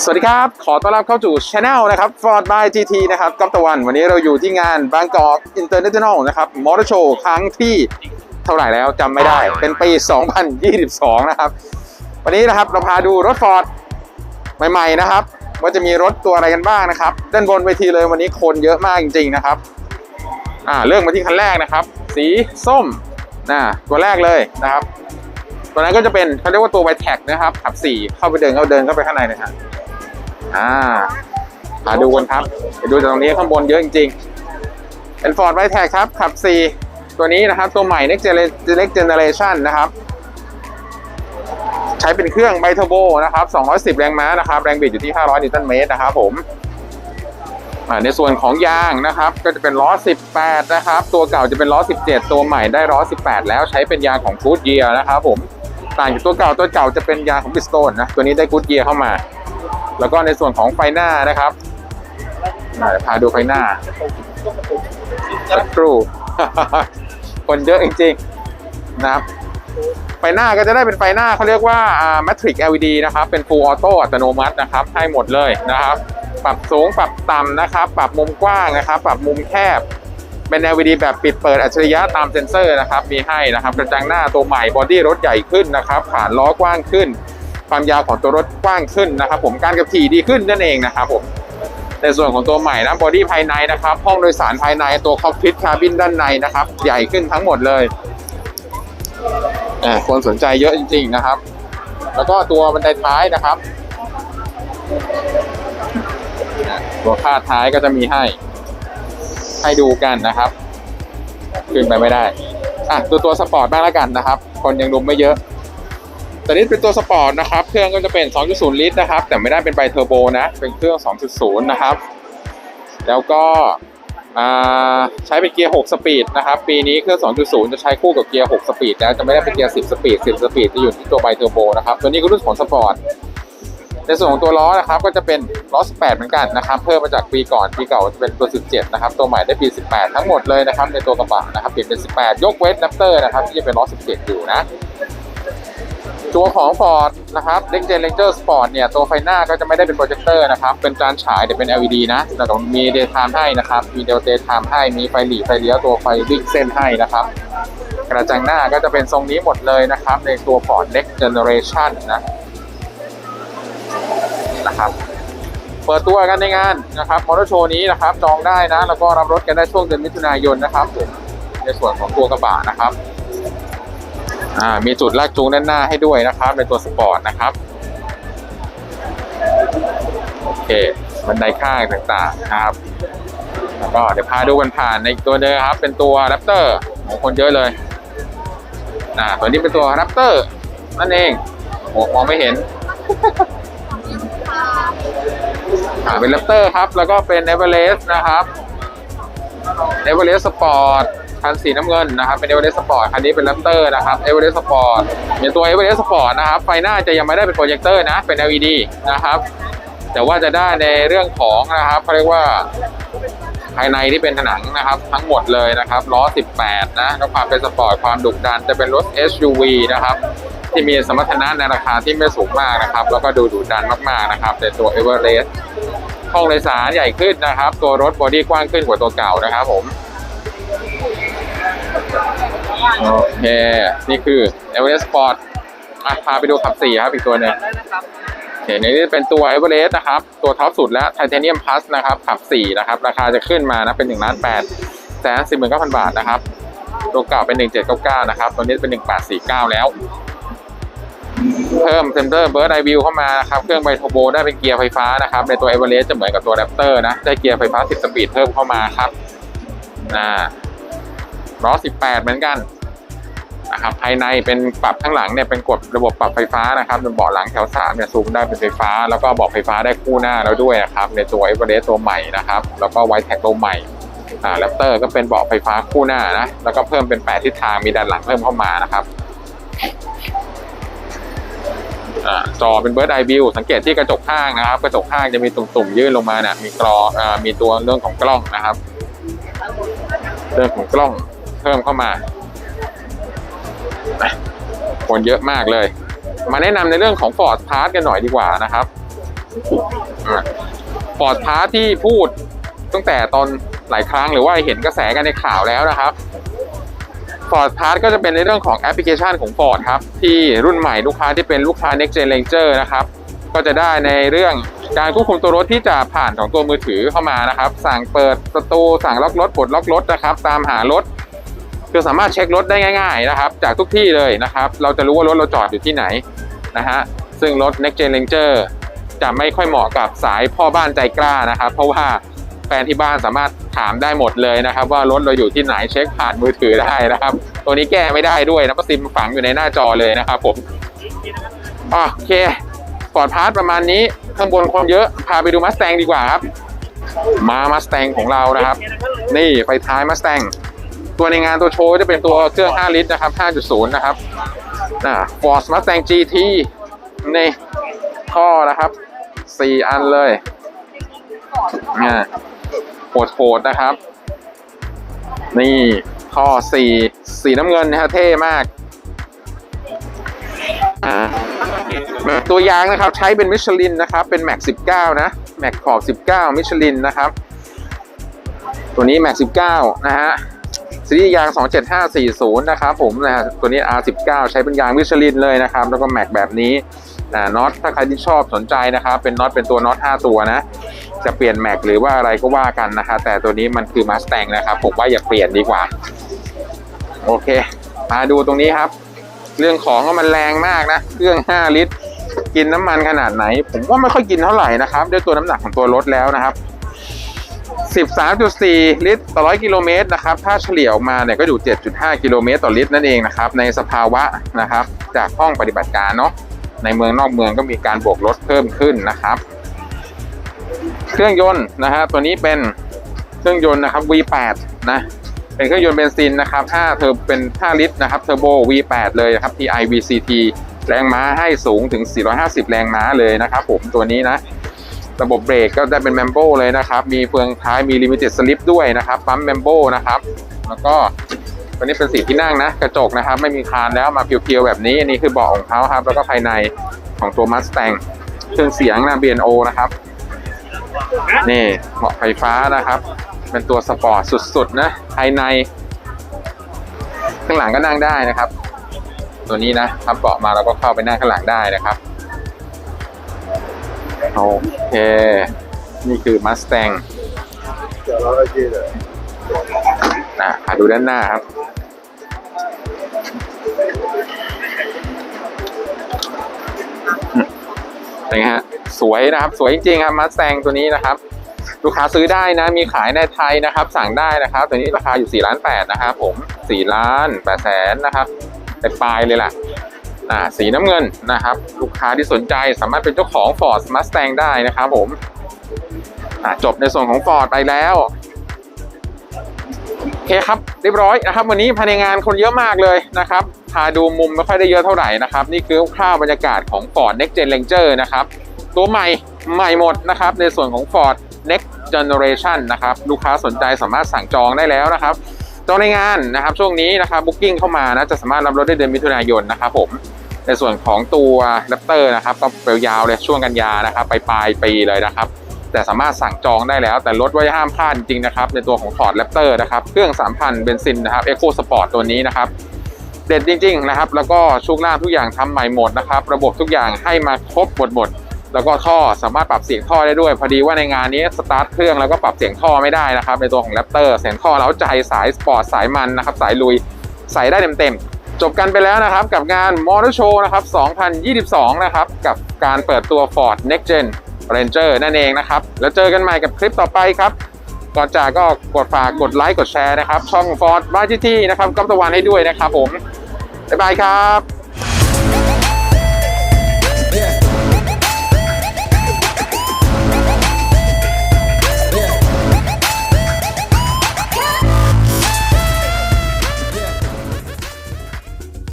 สวัสดีครับ ขอต้อนรับเข้าสู่ช anel นะครับ Ford by GT นะครับกับตะวัน วันนี้เราอยู่ที่งาน Bangkok International นะครับ Motor Show ครั้งที่เท่าไหร่แล้วจำไม่ได้ เป็นปี 2022 นะครับ วันนี้นะครับเราพาดูรถ Ford ใหม่ๆนะครับ ว่าจะมีรถตัวอะไรกันบ้างนะครับ ด้านบนเวทีเลยวันนี้คนเยอะมากจริงๆนะครับ อ่าเริ่มมาที่คันแรกนะครับ สีส้มนะตัวแรกเลยนะครับ ตัวนั้นก็จะเป็นเขาเรียกว่าตัวไวแท็กนะครับขับสี่เข้าไปเดินเข้าเดินเข้าไปข้างในเลยฮะอ่ามาดูกันครับดูจากตรงนี้ข้างบนเยอะจริงๆ เป็น Ford ไวแท็กครับขับสี่ตัวนี้นะครับ ตัวใหม่ next generation นะครับ ใช้เป็นเครื่องไบเทอร์โบนะครับ210 แรงม้านะครับ แรงบิดอยู่ที่ 500 นิวตันเมตรนะครับผมอ่าในส่วนของยางนะครับ ก็จะเป็นล้อ 18 นะครับ ตัวเก่าจะเป็นล้อ 17 ตัวใหม่ได้ล้อ 18 แล้วใช้เป็นยางของ Good Year นะครับผม ต่างจากตัวเก่าตัวเก่าจะเป็นยางของ Bridgestone นะ ตัวนี้ได้ Good Year เข้ามา แล้วก็ในส่วนของไฟหน้านะครับอ่าเดี๋ยวพาดูไฟหน้าสักครู่คนเยอะจริงๆนะครับไฟหน้าก็จะได้เป็นไฟหน้าเขาเรียกว่าอ่า Matrix LED นะครับ เป็น Full Auto อัตโนมัตินะครับ ให้หมดเลยนะครับ ปรับสูงปรับต่ำนะครับ ปรับมุมกว้างนะครับ ปรับมุมแคบ เป็น LED แบบปิดเปิดอัจฉริยะตามเซ็นเซอร์นะครับ มีให้นะครับ กระจังหน้าตัวใหม่บอดี้รถใหญ่ขึ้นนะครับผ่านล้อกว้างขึ้น ความยาวของตัวรถกว้างขึ้นนะครับ ผมการขับขี่ดีขึ้นนั่นเองนะครับผมในส่วนของตัวใหม่นะบอดี้ภายในนะครับ ห้องโดยสารภายในตัวคอกพิทคาบินด้านในนะครับ ใหญ่ขึ้นทั้งหมดเลยอ่าคนสนใจเยอะจริง ๆนะครับ แล้วก็ตัวบันไดท้ายนะครับอ่าตัวคาดท้ายก็จะมีให้ ให้ดูกันนะครับ ขึ้นไปไม่ได้อะตัวตัวสปอร์ตบ้างแล้วกันนะครับ คนยังดูไม่เยอะตัวนี้เป็นตัวสปอร์ตนะครับ เครื่องก็จะเป็น 2.0 ลิตรนะครับ แต่ไม่ได้เป็นไบเทอร์โบนะ เป็นเครื่อง 2.0 นะครับ แล้วก็ใช้เป็นเกียร์ 6 สปีดนะครับ ปีนี้เครื่อง 2.0 จะใช้คู่กับเกียร์ 6 สปีดแล้วจะไม่ได้เป็นเกียร์ 10 สปีด 10 สปีดจะอยู่ที่ตัวไบเทอร์โบนะครับ ตัวนี้ก็รุ่นของสปอร์ต ในส่วนของตัวล้อนะครับก็จะเป็นล้อ 18 เหมือนกันนะครับ เพิ่มมาจากปีก่อนปีเก่าจะเป็นตัว 17 นะครับ ตัวใหม่ได้ปี 18 ทั้งหมดเลยนะครับในตัวกระบะนะครับเปลี่ยนเป็น 18 ยกเว้นแรปเตอร์นะครับที่จะเป็นล้อ 17 อยู่นะตัวของ Ford นะครับ Next Gen Ranger Sport เนี่ย ตัวไฟหน้าก็จะไม่ได้เป็นโปรเจคเตอร์นะครับ เป็นจานฉายแต่เป็น LED นะแต่ต้องมี daytime ให้นะครับ มี daytime ให้ มีไฟหลีไฟเลี้ยวตัวไฟวิ่งเส้นให้นะครับ กระจังหน้าก็จะเป็นทรงนี้หมดเลยนะครับ ในตัว Ford Next Generation นะ นะครับ เปิดตัวกันในงานนะครับมอเตอร์โชว์นี้นะครับจองได้นะ แล้วก็รับรถกันได้ช่วงเดือนมิถุนายนนะครับผมในส่วนของตัวกระบะนะครับอ่ามีจุดลากจูงด้านหน้าให้ด้วยนะครับ ในตัวสปอร์ตนะครับโอเคบันไดข้างต่างๆนะครับแล้วก็เดี๋ยวพาดูกันผ่านในตัวหนึงครับ เป็นตัวแรปเตอร์ของคนเยอะเลยอ่าตัวนี้เป็นตัวแรปเตอร์นั่นเองโอ้มองไม่เห็น เป็นแรปเตอร์ครับ แล้วก็เป็นเอเวอเรสต์นะครับเอเวอเรสต์สปอร์ตคันสีน้ำเงินนะครับ เป็นเอเวอเรสต์สปอร์ตคันนี้เป็นแรปเตอร์นะครับเอเวอเรสต์สปอร์ตในตัวเอเวอเรสต์สปอร์ตนะครับ ไฟหน้าจะยังไม่ได้เป็นโปรเจคเตอร์นะ เป็น LED นะครับ แต่ว่าจะได้ในเรื่องของนะครับเขาเรียกว่าภายในที่เป็นผนังนะครับ ทั้งหมดเลยนะครับล้อ 18 นะแล้วความเป็นสปอร์ตความดุดันจะเป็นรถ SUV นะครับ ที่มีสมรรถนะในราคาที่ไม่สูงมากนะครับ แล้วก็ดูดุดันมากๆนะครับในตัว Everest ห้องโดยสารใหญ่ขึ้นนะครับ ตัวรถบอดี้กว้างขึ้นกว่าตัวเก่านะครับผมโอเค นี่คือ Everest Sport อะพาไปดูขับสี่ครับอีกตัวหนึ่งเคในนี้เป็นตัว e v e r e s t นะครับ ตัวท็อปสุดแล้ว Titanium Plus นะครับ ขับ4นะครับ ราคาจะขึ้นมานะ เป็น1ล้าน8แสน4 9 0 0 0บาทนะครับ ตัวเก่าเป็น 1799 นะครับ ตัวนี้เป็น 1849 แล้ว เพิ่มเซนเตอร์เบิร์ดไอวิวเข้ามานะครับเครื่องไบโทโบได้เป็นเกียร์ไฟฟ้านะครับ ในตัว e v e r e s t จะเหมือนกับตัว Raptor นะ ได้เกียร์ไฟฟ้า 10 สปีดเพิ่มเข้ามาครับอ่าล้อ 18 เหมือนกันนะครับภายในเป็นปรับข้างหลังเนี่ยเป็นกดระบบปรับไฟฟ้านะครับเป็นเบาะหลังแถวสามเนี่ยซูมได้เป็นไฟฟ้า แล้วก็เบาะไฟฟ้าได้คู่หน้าแล้วด้วยนะครับในตัว e v e r e s t ตัวใหม่นะครับแล้วก็ไวท์แท็กตัวใหม่อ่าแรปเตอร์ก็เป็นเบาะไฟฟ้าคู่หน้านะแล้วก็เพิ่มเป็นแปดทิศทางมีด้านหลังเพิ่มเข้ามานะครับ จอเป็นเบิร์ดไอวิวสังเกตที่กระจกข้างนะครับ กระจกข้างจะมีตุ่มๆยื่นลงมาเนี่ยมีกรออมีตัวเรื่องของกล้องนะครับเรื่องของกล้องเพิ่มเข้ามาคนเยอะมากเลย มาแนะนำในเรื่องของ Ford Pass กันหน่อยดีกว่านะครับฟอร์ดพาร์ทที่พูดตั้งแต่ตอนหลายครั้งหรือว่าเห็นกระแสกันในข่าวแล้วนะครับ Ford p a s s ก็จะเป็นในเรื่องของแอปพลิเคชันของ Ford ครับ ที่รุ่นใหม่ลูกค้าที่เป็นลูกค้า Next Gen Ranger นะครับ ก็จะได้ในเรื่องการควบคุมตัวรถที่จะผ่านของตัวมือถือเข้ามานะครับ สั่งเปิดประตูสั่งล็อกรถปลดล็อกรถนะครับ ตามหารถคือสามารถเช็ครถได้ง่ายๆนะครับ จากทุกที่เลยนะครับ เราจะรู้ว่ารถเราจอดอยู่ที่ไหนนะฮะซึ่งรถ Next Gen Ranger จะไม่ค่อยเหมาะกับสายพ่อบ้านใจกล้านะครับ เพราะว่า แฟนที่บ้านสามารถถามได้หมดเลยนะครับ ว่ารถเราอยู่ที่ไหนเช็คผ่านมือถือได้นะครับ ตัวนี้แก้ไม่ได้ด้วยนะเพราะซิมฝังอยู่ในหน้าจอเลยนะครับผมโอเคฟอร์ดพาร์ทประมาณนี้ข้างบนคนเยอะพาไปดูมัสแตงดีกว่าครับ มามัสแตงของเรานะครับ นี่ไฟท้ายมัสแตงตัวในงานตัวโชว์จะเป็นตัวเครื่อง 5 ลิตรนะครับ 5.0 นะครับอ่า Ford Mustang GT นี่ท่อนะครับ 4 อันเลย เนี่ยโหดๆนะครับ นี่ท่อสีสีน้ำเงินนะฮะเท่มาก ตัวยางนะครับใช้เป็นมิชลินนะครับ เป็นแม็ก19นะ แม็กขอบ19มิชลินนะครับ ตัวนี้แม็ก19นะฮะซีรีส์ยาง 27540 นะครับผมนะฮะตัวนี้ R19 ใช้เป็นยางมิชลินเลยนะครับ แล้วก็แม็กแบบนี้ นะน็อตถ้าใครที่ชอบสนใจนะครับเป็นน็อตเป็นตัวน็อต5ตัวนะ จะเปลี่ยนแม็กหรือว่าอะไรก็ว่ากันนะคะแต่ตัวนี้มันคือมาส t ต n นะครับผมว่าอย่าเปลี่ยนดีกว่า โอเค มาดูตรงนี้ครับ เรื่องของก็มันแรงมากนะ เครื่อง 5 ลิตร กินน้ำมันขนาดไหน ผมว่าไม่ค่อยกินเท่าไหร่นะครับด้วยตัวน้ำหนักของตัวรถแล้วนะครับ13.4 ลิตรต่อ100กิโลเมตรนะครับถ้าเฉลี่ยออกมาเนี่ยก็อยู่ 7.5 กิโลเมตรต่อลิตรนั่นเองนะครับในสภาวะนะครับจากห้องปฏิบัติการเนาะ ในเมืองนอกเมืองก็มีการบวกรถเพิ่มขึ้นนะครับ เครื่องยนต์นะฮะตัวนี้เป็นเครื่องยนต์นะครับ V8 นะเป็นเครื่องยนต์เบนซินนะครับ5เทอร์เป็น 5 ลิตรนะครับเทอร์โบ V8 เลยนะครับ TI VCT แรงม้าให้สูงถึง 450 แรงม้าเลยนะครับผมตัวนี้นะ ระบบเบรกก็ได้เป็นแมมโบเลยนะครับ มีเฟืองท้ายมี Limited Slip ด้วยนะครับ ปั๊มแมมโบนะครับ แล้วก็ ตัวนี้เป็นสีที่นั่งนะ กระจกนะครับ ไม่มีคานแล้วมาเพียวๆแบบนี้อันนี้คือเบาะของเขาครับ แล้วก็ภายในของตัว Mustang เครื่องเสียงนะ B&O นะครับ นี่เบาะไฟฟ้านะครับ เป็นตัวสปอร์ตสุดๆนะภายใน ข้างหลังก็นั่งได้นะครับ ตัวนี้นะพับเบาะมาแล้วก็เข้าไปนั่งข้างหลังได้นะครับโอเค นี่คือ Mustang นะ หาดูด้านหน้าครับ เป็นไงฮะ สวยนะครับ สวยจริงๆครับมาสแตงตัวนี้นะครับ ลูกค้าซื้อได้นะ มีขายในไทยนะครับ สั่งได้นะครับ ตัวนี้ราคาอยู่4ล้าน8นะครับ ผม4ล้าน8แสนนะครับเป็นปลายเลยล่ะอ่าสีน้ำเงินนะครับ ลูกค้าที่สนใจสามารถเป็นเจ้าของ Ford Mustang ได้นะครับผมอ่าจบในส่วนของ Ford ไปแล้ว อเคครับเรียบร้อยนะครับ วันนี้ภายในงานคนเยอะมากเลยนะครับพาดูมุมไม่ค่อยได้เยอะเท่าไหร่นะครับ นี่คือคร่าวบรรยากาศของ Ford Next Gen Ranger นะครับ ตัวใหม่ใหม่หมดนะครับ ในส่วนของ Ford Next Generation นะครับ ลูกค้าสนใจสามารถสั่งจองได้แล้วนะครับจองในงานนะครับ ช่วงนี้นะครับ Booking เข้ามานะจะสามารถรับรถได้เดือนมิถุนายนนะครับผมในส่วนของตัว Raptor นะครับก็เปลยาวเลยช่วงกันยานะครับไปปลายปีเลยนะครับ แต่สามารถสั่งจองได้แล้ว แต่รถไว้ห้ามพลาดจริงนะครับ ในตัวของ Ford Raptor นะครับ เครื่อง 3,000 เบนซินนะครับ Eco Sport ตัวนี้นะครับ เด็ดจริง ๆ นะครับ แล้วก็ช่วงล่าทุกอย่างทำใหม่หมดนะครับ ระบบทุกอย่างให้มาครบหมดหมดแล้วก็ท่อสามารถปรับเสียงท่อได้ด้วย พอดีว่าในงานนี้สตาร์ทเครื่องแล้วก็ปรับเสียงท่อไม่ได้นะครับ ในตัวของ Raptor เสียงท่อเล้าใจสายสปอร์ตสายมันนะครับ สายลุยใส่ได้เต็มๆ จบกันไปแล้วนะครับ กับงาน Motor Show นะครับ 2022 นะครับ กับการเปิดตัว Ford Next Gen Ranger นั่นเองนะครับ แล้วเจอกันใหม่กับคลิปต่อไปครับ ก่อนจากก็กดฝากกดไลค์กดแชร์นะครับ ช่องฟอร์ดบ้านที่ที่นะครับก๊อฟตะวันให้ด้วยนะครับผมบ๊ายบายครับ